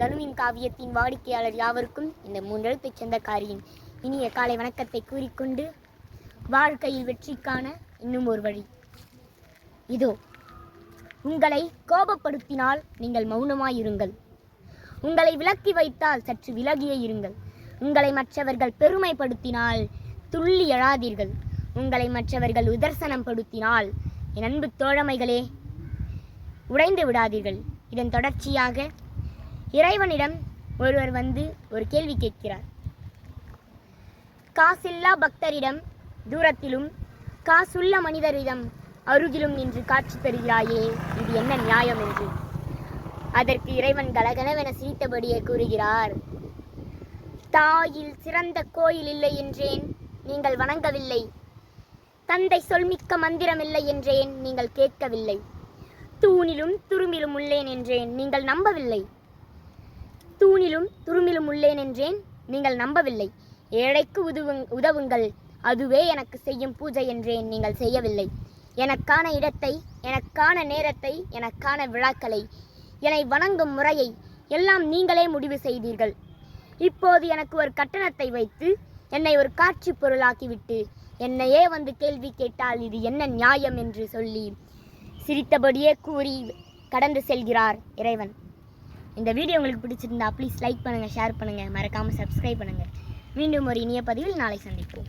தனுவின் காவியத்தின் வாடிக்கையாளர் யாவருக்கும் இந்த மூன்றெழுத்தைச் சொந்தக்காரியின் இனிய காலை வணக்கத்தை கூறிக்கொண்டு வாழ்க்கையில் வெற்றிக்கான இன்னும் ஒரு வழி. இதோ உங்களை கோபப்படுத்தினால் நீங்கள் மௌனமாயிருங்கள். உங்களை விலக்கி வைத்தால் சற்று விலகியே இருங்கள். உங்களை மற்றவர்கள் பெருமைப்படுத்தினால் துள்ளி எழாதீர்கள். உங்களை மற்றவர்கள் உதர்சனம் படுத்தினால் என் அன்பு தோழமைகளே உடைந்து விடாதீர்கள். இதன் தொடர்ச்சியாக இறைவனிடம் ஒருவர் வந்து ஒரு கேள்வி கேட்கிறார். காசில்லா பக்தரிடம் தூரத்திலும் காசுள்ள மனிதரிடம் அருகிலும் நின்று காட்சி தருகிறாயே இது என்ன நியாயம் என்று. அதற்கு இறைவன் கலகலவென சிரித்தபடியே கூறுகிறார். தாயில் சிறந்த கோயில் இல்லை என்றேன் நீங்கள் வணங்கவில்லை. தந்தை சொல்மிக்க மந்திரம் இல்லை என்றேன் நீங்கள் கேட்கவில்லை. தூணிலும் துரும்பிலும் உள்ளேன் என்றேன் நீங்கள் நம்பவில்லை. தூணிலும் துரும்பிலும் உள்ளேன் என்றேன் நீங்கள் நம்பவில்லை. ஏழைக்கு உதவுங் உதவுங்கள் அதுவே எனக்கு செய்யும் பூஜை என்றேன் நீங்கள் செய்யவில்லை. எனக்கான இடத்தை எனக்கான நேரத்தை எனக்கான விழாக்களை என்னை வணங்கும் முறையை எல்லாம் நீங்களே முடிவு செய்தீர்கள். இப்போது எனக்கு ஒரு கட்டணத்தை வைத்து என்னை ஒரு காட்சி பொருளாக்கிவிட்டு என்னையே வந்து கேள்வி கேட்டால் இது என்ன நியாயம் என்று சொல்லி சிரித்தபடியே கூறி கடந்து செல்கிறார் இறைவன். இந்த வீடியோ உங்களுக்கு பிடிச்சிருந்தா ப்ளீஸ் லைக் பண்ணுங்கள் ஷேர் பண்ணுங்கள் மறக்காமல் சப்ஸ்கிரைப் பண்ணுங்கள் மீண்டும் ஒரு இனிய பதிவில் நாளை சந்திப்போம்.